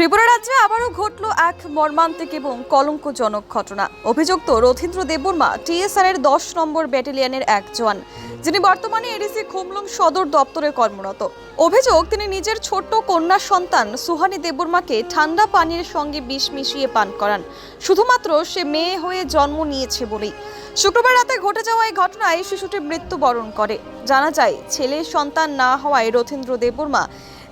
ত্রিপুরা রাজ্যে আবারও ঘটল এক মর্মান্তিক এবং কলঙ্কজনক ঘটনা। অভিযুক্ত রথীন্দ্র দেববর্মা টিএসআর এর দশ নম্বর ব্যাটালিয়নের এক জওয়ান, যিনি বর্তমানে এডিসি খুমলুং সদর দপ্তরে কর্মরত। অভিযোগ, তিনি নিজের ছোট্ট কন্যা সন্তান সুহানি দেববর্মাকে ঠান্ডা পানির সঙ্গে বিষ মিশিয়ে পান করান। শুধুমাত্র সে মেয়ে হয়ে জন্ম নিয়েছে বলেই। শুক্রবার রাতে ঘটে যাওয়া এই ঘটনায় শিশুটি মৃত্যুবরণ করে। জানা যায় ছেলের সন্তান না হওয়ায় রথীন্দ্র দেববর্মা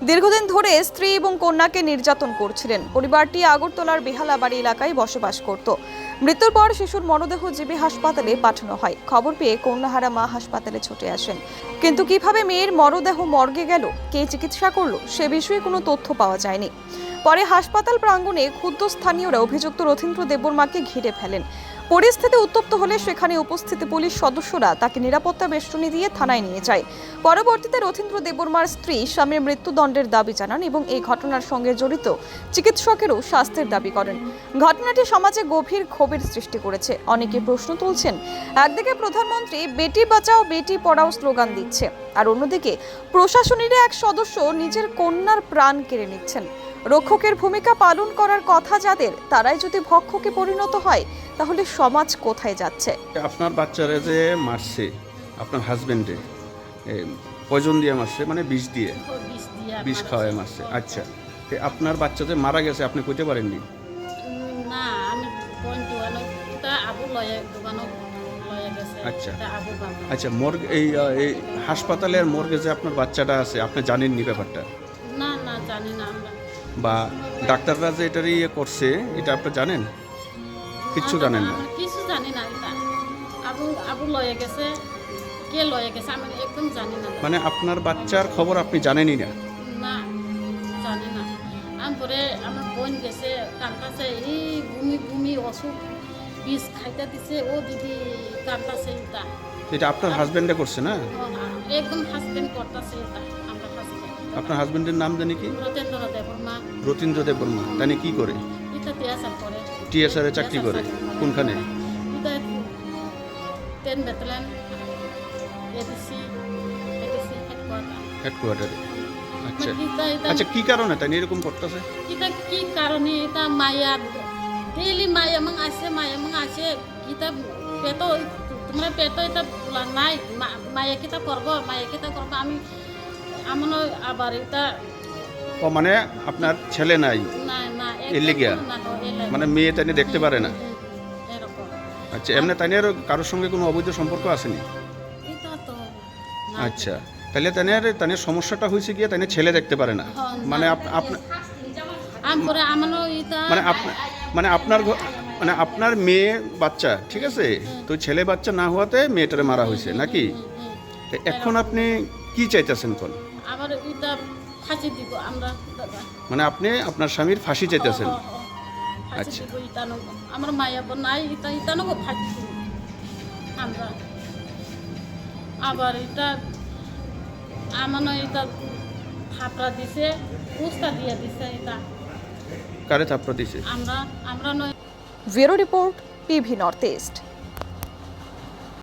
দীর্ঘদিন ধরে স্ত্রী এবং কন্যাকে নির্যাতন করছিলেন। পরিবারটি আগরতলার বেহালাবাড়ি এলাকায় বসবাস করত। মৃত্যুর পর শিশুর মরদেহ জিবি হাসপাতালে পাঠানো হয়। খবর পেয়ে কন্যাহারা মা হাসপাতালে ছুটে আসেন। কিন্তু কীভাবে মেয়ের মরদেহ মর্গে গেল, কে চিকিৎসা করল, সে বিষয়ে কোনো তথ্য পাওয়া যায়নি। পরে হাসপাতাল প্রাঙ্গণে ক্ষুদ্র স্থানীয়রা অভিযুক্ত রথীন্দ্র দেববর্মাকে ঘিরে ফেলেন। পরিস্থিতি উত্তপ্ত হলে সেখানে উপস্থিত পুলিশ সদস্যরা তাকে নিরাপত্তা বেষ্টনী দিয়ে থানায় নিয়ে যায়। পরবর্তীতে রথীন্দ্র দেববর্মার স্ত্রী স্বামীর মৃত্যুদণ্ডের দাবি জানান এবং এই ঘটনার সঙ্গে জড়িত চিকিৎসকেরও শাস্তির দাবি করেন। ঘটনাটি সমাজে গভীর ক্ষোভের সৃষ্টি করেছে। অনেকে প্রশ্ন তুলছেন, একদিকে প্রধানমন্ত্রী, বেটি বাঁচাও, বেটি পড়াও স্লোগান দিচ্ছে, আর অন্যদিকে প্রশাসনের এক সদস্য নিজের কন্যার প্রাণ কেড়ে নিচ্ছেন। রক্ষকের ভূমিকা পালন করার কথা যাদের তারাই যদি ভক্ষকে পরিণত হয় তাহলে সমাজ কোথায় যাচ্ছে? আপনার বাচ্চারা যে মারছে আপনার হাজবেন্ডে পয়জন দিয়ে মারছে মানে বিষ দিয়ে? বিষ খাওয়ায় মারছে আচ্ছা। আপনার বাচ্চা যে মারা গেছে আপনি কইতে পারেননি? না আমি বোন দোকানো তা আবু লয়ে দোকানো লয়ে গেছে। আচ্ছা। তা আবু বাবা। আচ্ছা মর্গ এই এই হাসপাতালের মর্গে যে আপনার বাচ্চাটা আছে আপনি জানেননি ব্যাপারটা? না না জানি না আমরা। বা ডাক্তাররা যে এটার ইয়ে করছে এটা আপনি জানেন? কিচ্ছু জানেন না? কিছু জানি না এটা। আবু আবু লয়ে গেছে কে লয়ে গেছে আমি একদম জানি না। মানে আপনার বাচ্চার খবর আপনি জানেনই না? না জানি না। আমি পরে আমার বোন গেছে কান্তাছে এই ভূমি ভূমি অসুখ বিষ খাইতে দিছে ও দিদি কান্তাছে এটা। এটা আপনার হাজবেন্ডে করছে না? একদম হাজবেন্ড করতেছে এটা। আপনার হাজবেন্ডের নাম জানি কি? রতেন্দ্র দেববর্মা। তানি কি করে? এটা টিএসআর এ চাকরি করে। কোনখানে? এটা হেডকোয়ার্টার আচ্ছা। এটা এটা আচ্ছা কি কারণে তাই এরকম করতেছে? এটা কি কারণে এটা মায়া? ডেইলি মায়া মাং আসে মায়া মাং আসে। kita পেট তোমরা পেট এটা নাই। মায়া কিতা করব মায়া কিতা করব। আমি আমার আবার এটা ও মানে আপনার ছেলে নাই? না। মানে মেয়ে তাই দেখতে পারে না? আচ্ছা এমনি তাই কারোর সঙ্গে কোনো অবৈধ সম্পর্ক আসেনি। আচ্ছা তাহলে তানের তানের সমস্যাটা হয়েছে গিয়ে তাই ছেলে দেখতে পারে না? মানে না। আপ- আপনা- আমি পরে আমারও এটা মানে মানে আপনার মানে আপনার মেয়ে বাচ্চা ঠিক আছে? তো ছেলে বাচ্চা না হওয়াতে মেয়েটারে মারা হয়েছে নাকি? এখন আপনি কি চাইতেছেন কোন আবার এটা ফাঁসি দিব আমরা দাদা। মানে আপনি আপনার স্বামীর ফাঁসি চাইতেছেন? আচ্ছা। দিব ইতানো আমার মায়া বোন নাই এটা ইতানো ফাঁসি দিব। আমরা। আবার এটা আমানো এটা থাপড়া দিছে উস্তা দিয়ে দিছে এটা। কারে থাপ্পড় দিছে? আমরা আমরা নয় bureau report PV north east.